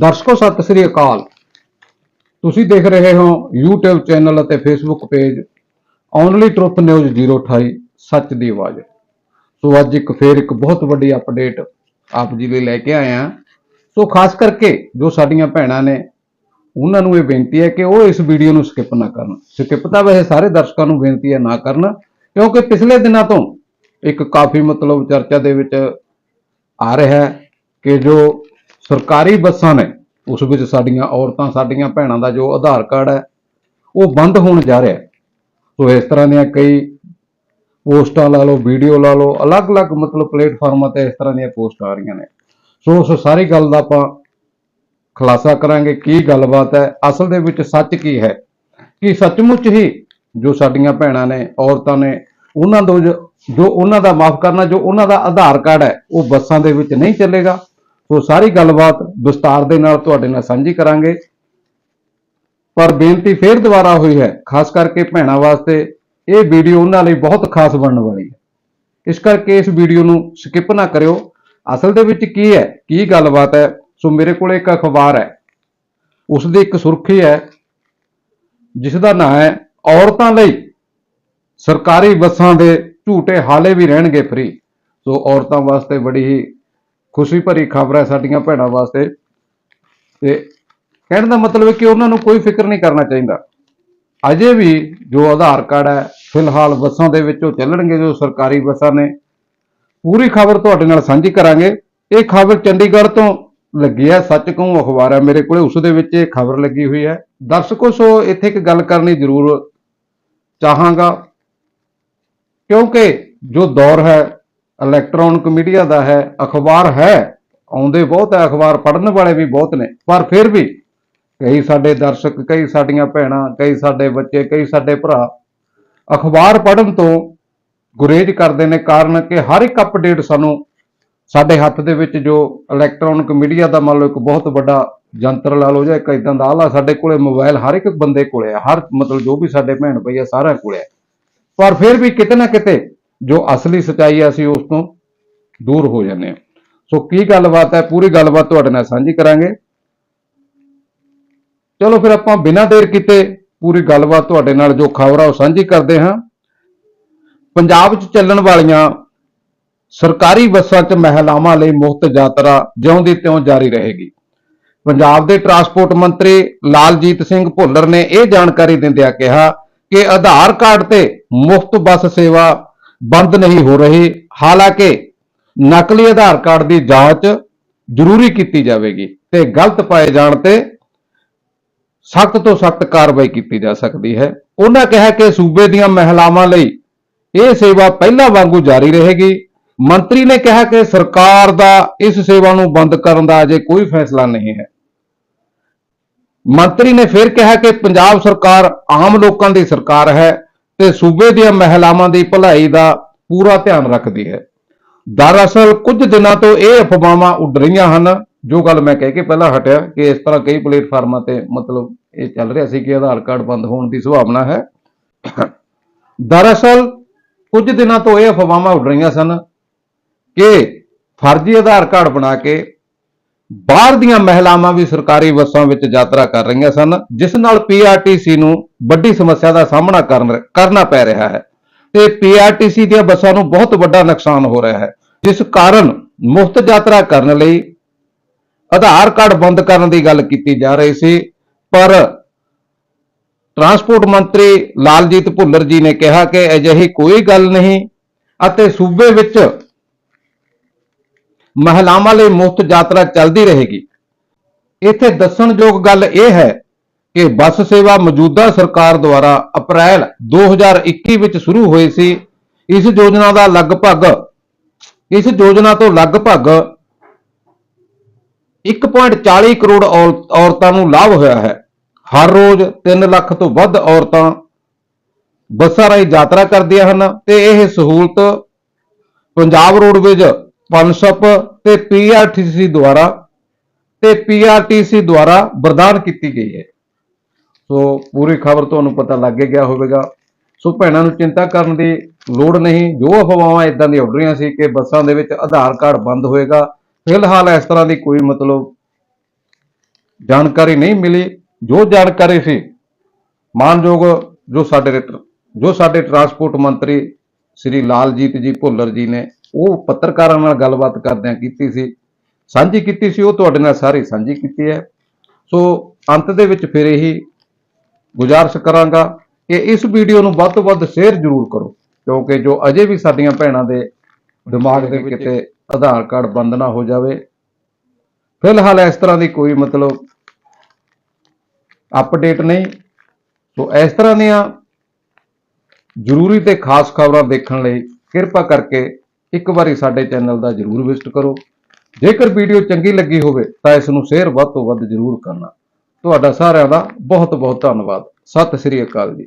ਦਰਸ਼ਕੋ, ਸਤਿ ਸ੍ਰੀ ਅਕਾਲ। ਤੁਸੀਂ ਦੇਖ ਰਹੇ ਹੋ YouTube ਚੈਨਲ ਅਤੇ Facebook page only truth news 028 ਸੱਚ ਦੀ ਆਵਾਜ਼। ਸੋ ਅੱਜ ਇੱਕ ਫੇਰ ਇੱਕ ਬਹੁਤ ਵੱਡੀ ਅਪਡੇਟ ਆਪ ਜੀ ਲਈ ਲੈ ਕੇ ਆਏ ਹਾਂ। ਸੋ ਖਾਸ ਕਰਕੇ ਜੋ ਸਾਡੀਆਂ ਭੈਣਾਂ ਨੇ, ਉਹਨਾਂ ਨੂੰ ਇਹ ਬੇਨਤੀ ਹੈ ਕਿ ਉਹ ਇਸ ਵੀਡੀਓ ਨੂੰ ਸਕਿਪ ਨਾ ਕਰਨ। ਸਕਿਪ ਤਾਂ ਵੈਸੇ ਸਾਰੇ ਦਰਸ਼ਕਾਂ ਨੂੰ ਬੇਨਤੀ ਹੈ ਨਾ ਕਰਨ, ਕਿਉਂਕਿ ਪਿਛਲੇ ਦਿਨਾਂ ਤੋਂ ਇੱਕ ਕਾਫੀ ਮਤਲਬ ਚਰਚਾ ਦੇ ਵਿੱਚ ਆ ਰਿਹਾ ਹੈ ਕਿ ਜੋ ਸਰਕਾਰੀ ਬੱਸਾਂ ਨੇ, ਉਸ ਵਿੱਚ ਸਾਡੀਆਂ ਔਰਤਾਂ, ਸਾਡੀਆਂ ਭੈਣਾਂ ਦਾ ਜੋ ਆਧਾਰ ਕਾਰਡ ਹੈ, ਉਹ ਬੰਦ ਹੋਣ ਜਾ ਰਿਹਾ ਸੋ ਇਸ ਤਰ੍ਹਾਂ ਦੀਆਂ ਕਈ ਪੋਸਟਾਂ ਲਾ ਲਓ, ਵੀਡੀਓ ਲਾ ਲਓ, ਅਲੱਗ-ਅਲੱਗ ਮਤਲਬ ਪਲੇਟਫਾਰਮਾਂ ਤੇ ਇਸ ਤਰ੍ਹਾਂ ਦੀਆਂ ਪੋਸਟਾਂ ਆ ਰਹੀਆਂ ਨੇ। ਸੋ ਉਸ ਸਾਰੀ ਗੱਲ ਦਾ ਆਪਾਂ ਖੁਲਾਸਾ ਕਰਾਂਗੇ ਕੀ ਗੱਲਬਾਤ ਹੈ, ਅਸਲ ਦੇ ਵਿੱਚ ਸੱਚ ਕੀ ਹੈ। ਕਿ ਸੱਚਮੁੱਚ ਹੀ ਜੋ ਸਾਡੀਆਂ ਭੈਣਾਂ ਨੇ, ਔਰਤਾਂ ਨੇ, ਉਹਨਾਂ ਦੋ ਜੋ ਉਹਨਾਂ ਦਾ ਮਾਫ ਕਰਨਾ, ਜੋ ਉਹਨਾਂ ਦਾ ਆਧਾਰ ਕਾਰਡ ਹੈ, ਉਹ ਬੱਸਾਂ ਦੇ ਵਿੱਚ ਨਹੀਂ ਚੱਲੇਗਾ। ਸੋ ਸਾਰੀ ਗੱਲਬਾਤ ਵਿਸਤਾਰ ਦੇ ਨਾਲ ਤੁਹਾਡੇ ਨਾਲ ਸਾਂਝੀ ਕਰਾਂਗੇ। ਪਰ ਬੇਨਤੀ ਫੇਰ ਦੁਬਾਰਾ ਹੋਈ ਹੈ, ਖਾਸ ਕਰਕੇ ਭੈਣਾਂ ਵਾਸਤੇ, ਇਹ ਵੀਡੀਓ ਉਹਨਾਂ ਲਈ ਬਹੁਤ ਖਾਸ ਬਣਨ ਵਾਲੀ ਹੈ। ਇਸ ਕਰਕੇ ਇਸ ਵੀਡੀਓ ਨੂੰ ਸਕਿਪ ਨਾ ਕਰਿਓ। ਅਸਲ ਦੇ ਵਿੱਚ ਕੀ ਹੈ, ਕੀ ਗੱਲਬਾਤ ਹੈ, ਸੋ ਮੇਰੇ ਕੋਲ ਇੱਕ ਅਖਬਾਰ ਹੈ। ਉਸ ਦੀ ਇੱਕ ਸੁਰਖੀ ਹੈ ਜਿਸ ਦਾ ਨਾਮ ਹੈ, ਔਰਤਾਂ ਲਈ ਸਰਕਾਰੀ ਬੱਸਾਂ ਦੇ ਝੂਟੇ ਹਾਲੇ ਵੀ ਰਹਿਣਗੇ ਫ੍ਰੀ ਸੋ ਔਰਤਾਂ ਵਾਸਤੇ ਬੜੀ ਹੀ ਖੁਸ਼ੀ ਭਰੀ ਖਬਰ ਹੈ ਸਾਡੀਆਂ ਭੈਣਾਂ ਵਾਸਤੇ। ਤੇ ਕਹਿਣ ਦਾ ਮਤਲਬ ਹੈ ਕਿ ਉਹਨਾਂ ਨੂੰ ਕੋਈ ਫਿਕਰ ਨਹੀਂ ਕਰਨਾ ਚਾਹੀਦਾ। ਅਜੇ ਵੀ ਜੋ ਆਧਾਰ ਕਾਰਡ ਹੈ, ਫਿਲਹਾਲ ਬੱਸਾਂ ਦੇ ਵਿੱਚੋਂ ਚੱਲਣਗੇ ਜੋ ਸਰਕਾਰੀ ਬੱਸਾਂ ਨੇ, ਪੂਰੀ ਖਬਰ ਤੁਹਾਡੇ ਨਾਲ ਸਾਂਝੀ ਕਰਾਂਗੇ। ਇਹ ਖਬਰ ਚੰਡੀਗੜ੍ਹ ਤੋਂ ਲੱਗੀ ਹੈ, ਸੱਚ ਕਹੂੰ ਅਖਬਾਰ ਹੈ ਮੇਰੇ ਕੋਲੇ, ਉਸ ਦੇ ਵਿੱਚ ਇਹ ਖਬਰ ਲੱਗੀ ਹੋਈ ਹੈ। ਦਰਸ਼ਕੋ, ਸੋ ਇੱਥੇ ਇੱਕ ਗੱਲ ਕਰਨੀ ਜ਼ਰੂਰ ਚਾਹਾਂਗਾ। ਕਿਉਂਕਿ ਜੋ ਦੌਰ ਹੈ ਇਲੈਕਟ੍ਰੋਨਿਕ ਮੀਡੀਆ ਦਾ ਹੈ, ਅਖਬਾਰ ਹੈ। ਆਉਂਦੇ ਬਹੁਤ ਹੈ, ਅਖਬਾਰ ਪੜ੍ਹਨ ਵਾਲੇ ਵੀ ਬਹੁਤ ਨੇ। ਪਰ ਫਿਰ ਵੀ ਕਈ ਸਾਡੇ ਦਰਸ਼ਕ, ਕਈ ਸਾਡੀਆਂ ਭੈਣਾਂ, ਕਈ ਸਾਡੇ ਬੱਚੇ, ਕਈ ਸਾਡੇ ਭਰਾ ਅਖਬਾਰ ਪੜ੍ਹਨ ਤੋਂ ਗੁਰੇਜ਼ ਕਰਦੇ ਨੇ ਕਾਰਨ ਕਿ ਹਰ ਇੱਕ ਅਪਡੇਟ ਸਾਨੂੰ ਸਾਡੇ ਹੱਥ ਦੇ ਵਿੱਚ ਜੋ ਇਲੈਕਟ੍ਰੋਨਿਕ ਮੀਡੀਆ ਦਾ ਮੰਨ ਲਓ ਇੱਕ ਬਹੁਤ ਵੱਡਾ ਯੰਤਰ ਲਾ ਲਓ ਜਾਂ ਇੱਕ ਇਦਾਂ ਦਾ ਆਲਾ ਸਾਡੇ ਕੋਲੇ ਮੋਬਾਈਲ ਹਰ ਇੱਕ ਬੰਦੇ ਕੋਲੇ ਆ, ਹਰ ਮਤਲਬ ਜੋ ਵੀ ਸਾਡੇ ਭੈਣ ਭਈ ਆ ਸਾਰਿਆਂ ਕੋਲੇ ਆ। ਪਰ ਫਿਰ ਵੀ ਕਿਤੇ ਨਾ ਕਿਤੇ ਜੋ ਅਸਲੀ ਸਚਾਈ ਹੈ ਅਸੀਂ ਉਸ ਤੋਂ ਦੂਰ ਹੋ ਜਾਂਦੇ ਹਾਂ। ਸੋ ਕੀ ਗੱਲਬਾਤ ਹੈ? ਪੂਰੀ ਗੱਲਬਾਤ ਤੁਹਾਡੇ ਨਾਲ ਸਾਂਝੀ ਕਰਾਂਗੇ। ਚਲੋ ਫਿਰ ਆਪਾਂ ਬਿਨਾਂ ਦੇਰ ਕੀਤੇ ਪੂਰੀ ਗੱਲਬਾਤ ਤੁਹਾਡੇ ਨਾਲ, ਜੋ ਖਬਰ ਆ, ਉਹ ਸਾਂਝੀ ਕਰਦੇ ਹਾਂ। ਪੰਜਾਬ 'ਚ ਚੱਲਣ ਵਾਲੀਆਂ ਸਰਕਾਰੀ ਬੱਸਾਂ 'ਚ ਮਹਿਲਾਵਾਂ ਲਈ ਮੁਫਤ ਯਾਤਰਾ ਜਿਉਂ ਦੀ ਤਿਉਂ ਜਾਰੀ ਰਹੇਗੀ। ਪੰਜਾਬ ਦੇ ਟਰਾਂਸਪੋਰਟ ਮੰਤਰੀ ਲਾਲਜੀਤ ਸਿੰਘ ਭੁੱਲਰ ਨੇ ਇਹ ਜਾਣਕਾਰੀ ਦਿੰਦਿਆਂ ਕਿਹਾ ਕਿ ਆਧਾਰ ਕਾਰਡ ਤੇ ਮੁਫਤ ਬੱਸ ਸੇਵਾ ਬੰਦ ਨਹੀਂ ਹੋ ਰਹੀ। ਹਾਲਾਂਕਿ ਨਕਲੀ ਆਧਾਰ ਕਾਰਡ ਦੀ ਜਾਂਚ ਜ਼ਰੂਰੀ ਕੀਤੀ ਜਾਵੇਗੀ ਤੇ ਗਲਤ ਪਾਏ ਜਾਣ ਤੇ ਸਖਤ ਤੋਂ ਸਖਤ ਕਾਰਵਾਈ ਕੀਤੀ ਜਾ ਸਕਦੀ ਹੈ। ਉਹਨਾਂ ਕਿਹਾ ਕਿ ਸੂਬੇ ਦੀਆਂ ਮਹਿਲਾਵਾਂ ਲਈ ਇਹ ਸੇਵਾ ਪਹਿਲਾਂ ਵਾਂਗੂ ਜਾਰੀ ਰਹੇਗੀ। ਮੰਤਰੀ ਨੇ ਕਿਹਾ ਕਿ ਸਰਕਾਰ ਦਾ ਇਸ ਸੇਵਾ ਨੂੰ ਬੰਦ ਕਰਨ ਦਾ ਅਜੇ ਕੋਈ ਫੈਸਲਾ ਨਹੀਂ ਹੈ। ਮੰਤਰੀ ਨੇ ਫਿਰ ਕਿਹਾ ਕਿ ਪੰਜਾਬ ਸਰਕਾਰ ਆਮ ਲੋਕਾਂ ਦੀ ਸਰਕਾਰ ਹੈ। ਤੇ ਸੂਬੇ ਦੀਆਂ ਮਹਿਲਾਵਾਂ ਦੀ ਭਲਾਈ ਦਾ ਪੂਰਾ ਧਿਆਨ ਰੱਖਦੀ ਹੈ। ਦਰਅਸਲ ਕੁਝ ਦਿਨਾਂ ਤੋਂ ਇਹ ਅਫਵਾਹਾਂ ਉੱਡ ਰਹੀਆਂ ਹਨ, ਜੋ ਗੱਲ ਮੈਂ ਕਹਿ ਕੇ ਪਹਿਲਾਂ ਹਟਿਆ ਕਿ ਇਸ ਤਰ੍ਹਾਂ ਕਈ ਪਲੇਟਫਾਰਮਾਂ ਤੇ ਮਤਲਬ ਇਹ ਚੱਲ ਰਿਹਾ ਸੀ ਕਿ ਆਧਾਰ ਕਾਰਡ ਬੰਦ ਹੋਣ ਦੀ ਸੰਭਾਵਨਾ ਹੈ। ਦਰਅਸਲ ਕੁਝ ਦਿਨਾਂ ਤੋਂ ਇਹ ਅਫਵਾਹਾਂ ਉੱਡ ਰਹੀਆਂ ਸਨ ਕਿ ਫਰਜ਼ੀ ਆਧਾਰ ਕਾਰਡ ਬਣਾ ਕੇ ਬਾਹਰ ਦੀਆਂ ਮਹਿਲਾਵਾਂ ਵੀ ਸਰਕਾਰੀ ਬੱਸਾਂ ਵਿੱਚ ਯਾਤਰਾ ਕਰ ਰਹੀਆਂ ਸਨ, ਜਿਸ ਨਾਲ ਪੀਆਰਟੀਸੀ ਨੂੰ ਵੱਡੀ ਸਮੱਸਿਆ ਦਾ ਸਾਹਮਣਾ ਕਰਨ- ਕਰਨਾ ਪੈ ਰਿਹਾ ਹੈ। ਤੇ ਪੀਆਰਟੀਸੀ ਦੀਆਂ ਬੱਸਾਂ ਨੂੰ ਬਹੁਤ ਵੱਡਾ ਨੁਕਸਾਨ ਹੋ ਰਿਹਾ ਹੈ, ਜਿਸ ਕਾਰਨ ਮੁਫਤ ਯਾਤਰਾ ਕਰਨ ਲਈ ਆਧਾਰ ਕਾਰਡ ਬੰਦ ਕਰਨ ਦੀ ਗੱਲ ਕੀਤੀ ਜਾ ਰਹੀ ਸੀ। ਪਰ ਟਰਾਂਸਪੋਰਟ ਮੰਤਰੀ ਲਾਲਜੀਤ ਭੁੱਲਰ ਜੀ ਨੇ ਕਿਹਾ ਕਿ ਅਜਿਹੀ ਕੋਈ ਗੱਲ ਨਹੀਂ ਅਤੇ ਸੂਬੇ ਵਿੱਚ ਮਹਿਲਾਵਾਂ ਲਈ ਮੁਫਤ ਯਾਤਰਾ ਚੱਲਦੀ ਰਹੇਗੀ। ਇੱਥੇ ਦੱਸਣਯੋਗ ਗੱਲ ਇਹ ਹੈ ਕਿ ਬੱਸ ਸੇਵਾ ਮੌਜੂਦਾ ਸਰਕਾਰ ਦੁਆਰਾ ਅਪ੍ਰੈਲ 2021 ਵਿੱਚ ਸ਼ੁਰੂ ਹੋਈ ਸੀ। ਇਸ ਯੋਜਨਾ ਦਾ ਲਗਭਗ, ਇਸ ਯੋਜਨਾ ਤੋਂ ਲਗਭਗ 1.40 ਕਰੋੜ ਔਰ- ਔਰਤਾਂ ਨੂੰ ਲਾਭ ਹੋਇਆ ਹੈ। ਹਰ ਰੋਜ਼ 3 ਲੱਖ ਤੋਂ ਵੱਧ ਔਰਤਾਂ ਬੱਸਾਂ ਰਾਹੀਂ ਯਾਤਰਾ ਕਰਦੀਆਂ ਹਨ ਤੇ ਇਹ ਸਹੂਲਤ ਪੰਜਾਬ ਰੋਡਵੇਜ਼ ਪਨਸਪ ਤੇ ਪੀਆਰਟੀਸੀ ਦੁਆਰਾ ਤੇ ਪੀਆਰਟੀਸੀ ਦੁਆਰਾ ਬਰਦਾਨ ਕੀਤੀ ਗਈ ਹੈ। ਸੋ ਪੂਰੀ ਖਬਰ ਤੁਹਾਨੂੰ ਪਤਾ ਲੱਗ ਗਿਆ ਹੋਵੇਗਾ। ਸੋ ਭੈਣਾਂ ਨੂੰ ਚਿੰਤਾ ਕਰਨ ਦੀ ਲੋੜ ਨਹੀਂ। ਜੋ ਅਫਵਾਹਾਂ ਇਦਾਂ ਦੀਆਂ ਉੱਡ ਰਹੀਆਂ ਸੀ ਕਿ ਬੱਸਾਂ ਦੇ ਵਿੱਚ ਆਧਾਰ ਕਾਰਡ ਬੰਦ ਹੋਏਗਾ, ਫਿਲਹਾਲ ਇਸ ਤਰ੍ਹਾਂ ਦੀ ਕੋਈ ਮਤਲਬ ਜਾਣਕਾਰੀ ਨਹੀਂ ਮਿਲੀ। ਜੋ ਜਾਣਕਾਰੀ ਸੀ, ਮਾਨਯੋਗ ਜੋ ਸਾਡੇ ਜੋ ਸਾਡੇ ਟਰਾਂਸਪੋਰਟ ਮੰਤਰੀ ਸ੍ਰੀ ਲਾਲਜੀਤ ਜੀ ਭੁੱਲਰ ਜੀ ਨੇ ਉਹ ਪੱਤਰਕਾਰਾਂ ਨਾਲ ਗੱਲਬਾਤ ਕਰਦਿਆਂ ਕੀਤੀ ਸੀ। ਸਾਂਝੀ ਕੀਤੀ ਸੀ, ਉਹ ਤੁਹਾਡੇ ਨਾਲ ਸਾਰੀ ਸਾਂਝੀ ਕੀਤੀ ਹੈ। ਸੋ ਅੰਤ ਦੇ ਵਿੱਚ ਫਿਰ ਇਹੀ ਗੁਜ਼ਾਰਿਸ਼ ਕਰਾਂਗਾ ਕਿ ਇਸ ਵੀਡੀਓ ਨੂੰ ਵੱਧ ਤੋਂ ਵੱਧ ਸ਼ੇਅਰ ਜ਼ਰੂਰ ਕਰੋ, ਕਿਉਂਕਿ ਜੋ ਅਜੇ ਵੀ ਸਾਡੀਆਂ ਭੈਣਾਂ ਦੇ ਦਿਮਾਗ ਦੇ ਕਿਤੇ ਆਧਾਰ ਕਾਰਡ ਬੰਦ ਨਾ ਹੋ ਜਾਵੇ। ਫਿਲਹਾਲ ਇਸ ਤਰ੍ਹਾਂ ਦੀ ਕੋਈ ਮਤਲਬ ਅਪਡੇਟ ਨਹੀਂ। ਸੋ ਇਸ ਤਰ੍ਹਾਂ ਦੀਆਂ ਜ਼ਰੂਰੀ ਤੇ ਖਾਸ ਖਬਰਾਂ ਦੇਖਣ ਲਈ ਕਿਰਪਾ ਕਰਕੇ ਇੱਕ ਵਾਰੀ ਸਾਡੇ ਚੈਨਲ ਦਾ ਜ਼ਰੂਰ ਵਿਜ਼ਿਟ ਕਰੋ। ਜੇਕਰ ਵੀਡੀਓ ਚੰਗੀ ਲੱਗੀ ਹੋਵੇ, ਤਾਂ ਇਸ ਨੂੰ ਸ਼ੇਅਰ ਵੱਧ ਤੋਂ ਵੱਧ ਜ਼ਰੂਰ ਕਰਨਾ। ਤੁਹਾਡਾ ਸਾਰਿਆਂ ਦਾ ਬਹੁਤ ਬਹੁਤ ਧੰਨਵਾਦ। ਸਤਿ ਸ੍ਰੀ ਅਕਾਲ ਜੀ।